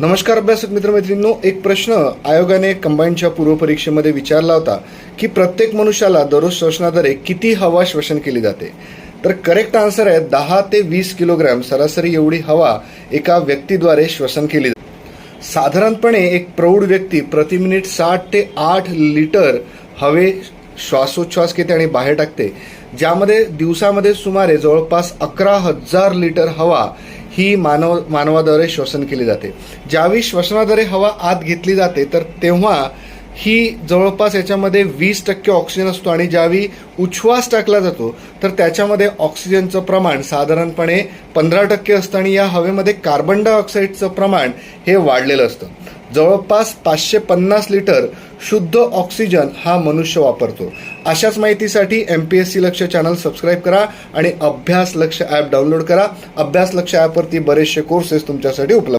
नमस्कार अभ्यासक मित्रमैत्रिणींनो. एक प्रश्न आयोगाने कंबाईनच्या पूर्वपरीक्षेमध्ये विचारला होता की प्रत्येक मनुष्याला दररोज श्वसनाद्वारे किती हवा श्वसन केली जाते? तर करेक्ट आन्सर आहे दहा ते वीस किलोग्रॅम सरासरी एवढी हवा एका व्यक्तीद्वारे श्वसन केली जाते. साधारणपणे एक प्रौढ व्यक्ती प्रति मिनिट साठ ते आठ लिटर हवे श्वासोच्छ्वास घेते आणि बाहेर टाकते. ज्यामध्ये दिवसामध्ये सुमारे जवळपास अकरा हजार लिटर हवा ही मानव मानवाद्वारे श्वसन केली जाते. ज्यावेळी श्वसनाद्वारे हवा आत घेतली जाते तर तेव्हा ही जवळपास याच्यामध्ये वीस टक्के ऑक्सिजन असतो आणि ज्यावेळी उच्छ्वास टाकला जातो तर त्याच्यामध्ये ऑक्सिजनचं प्रमाण साधारणपणे पंधरा टक्के असतं आणि या हवेमध्ये कार्बन डायऑक्साईडचं प्रमाण हे वाढलेलं असतं. जवळपास पाचशे पन्नास लिटर शुद्ध ऑक्सिजन हा मनुष्य वापरतो. अशाच माहितीसाठी एम पी एस सी लक्ष चॅनल सबस्क्राईब करा आणि अभ्यास लक्ष ॲप डाउनलोड करा. अभ्यास लक्ष ॲपवरती बरेचसे कोर्सेस तुमच्यासाठी उपलब्ध